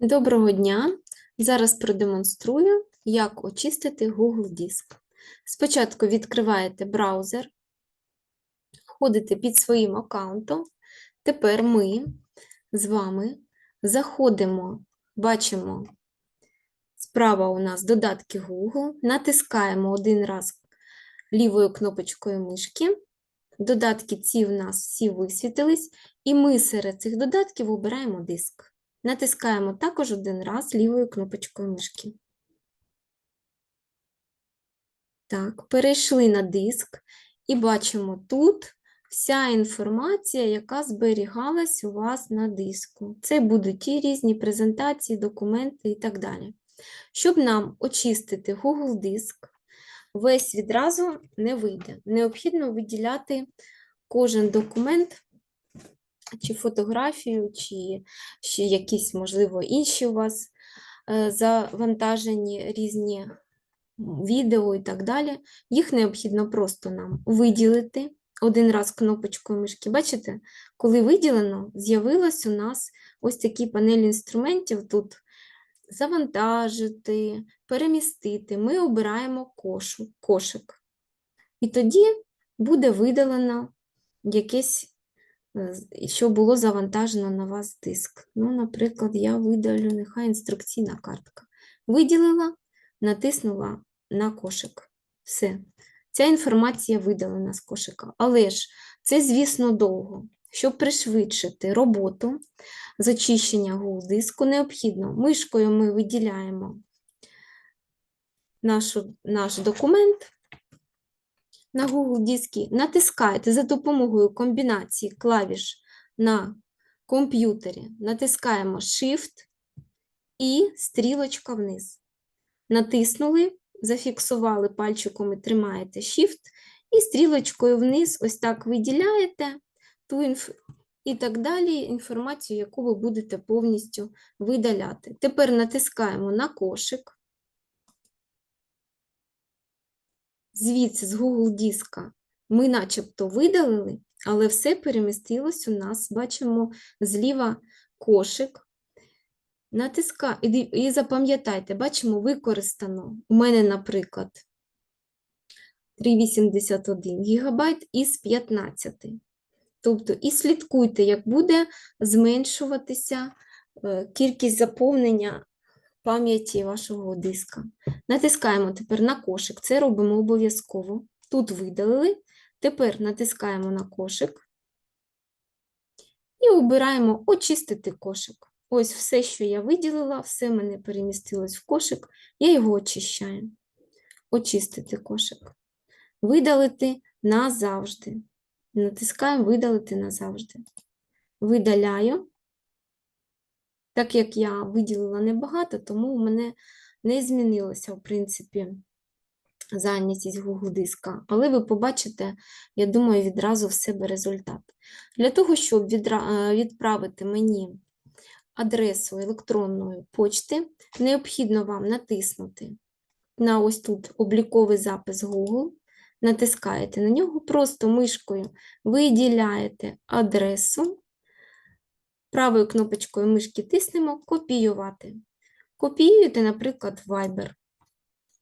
Доброго дня! Зараз продемонструю, як очистити Google Диск. Спочатку відкриваєте браузер, входите під своїм аккаунтом. Тепер ми з вами заходимо, бачимо, справа у нас додатки Google, натискаємо один раз лівою кнопочкою мишки. Додатки ці в нас всі висвітились, і ми серед цих додатків обираємо диск. Натискаємо також один раз лівою кнопочкою мишки. Так, перейшли на диск і бачимо тут вся інформація, яка зберігалась у вас на диску. Це будуть ті різні презентації, документи і так далі. Щоб нам очистити Google диск, весь відразу не вийде. Необхідно виділяти кожен документ чи фотографію, чи ще якісь, можливо, інші у вас е, завантажені різні відео і так далі. Їх необхідно просто нам виділити один раз кнопочкою мишки. Бачите, коли виділено, з'явилась у нас ось такі панель інструментів тут. Завантажити, перемістити. Ми обираємо кошу, кошик. І тоді буде видалено якесь що було завантажено на вас диск. Ну, Наприклад, я видалю нехай інструкційна картка. Виділила, натиснула на кошик. Все. Ця інформація видалена з кошика. Але ж це, звісно, довго. Щоб пришвидшити роботу з очищення Google диску, необхідно мишкою ми виділяємо нашу, наш документ на Google Дискі натискаєте за допомогою комбінації клавіш на комп'ютері, натискаємо Shift і стрілочка вниз. Натиснули, зафіксували пальчиком і тримаєте Shift, і стрілочкою вниз ось так виділяєте ту інф... і так далі інформацію, яку ви будете повністю видаляти. Тепер натискаємо на кошик. Звідси з Google диска ми начебто видалили, але все перемістилось у нас, бачимо зліва кошик. Натиска і, і запам'ятайте, бачимо, використано. У мене, наприклад, 381 ГБ із 15. Тобто, і слідкуйте, як буде зменшуватися е, кількість заповнення пам'яті вашого диска. Натискаємо тепер на кошик, це робимо обов'язково. Тут видалили. Тепер натискаємо на кошик і обираємо очистити кошик. Ось все, що я виділила, все мене перемістилось в кошик, я його очищаю. Очистити кошик. Видалити назавжди. Натискаємо видалити назавжди. Видаляю. Так як я виділила небагато, тому у мене не змінилося, в принципі, зайнятість Google диска. Але ви побачите, я думаю, відразу в себе результат. Для того, щоб е, відправити мені адресу електронної почти, необхідно вам натиснути на ось тут обліковий запис Google. Натискаєте на нього, просто мишкою виділяєте адресу. Правою кнопочкою мишки тиснемо Копіювати. Копіюєте, наприклад, Viber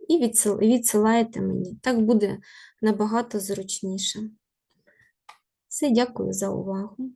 і відсилаєте мені. Так буде набагато зручніше. Все, дякую за увагу.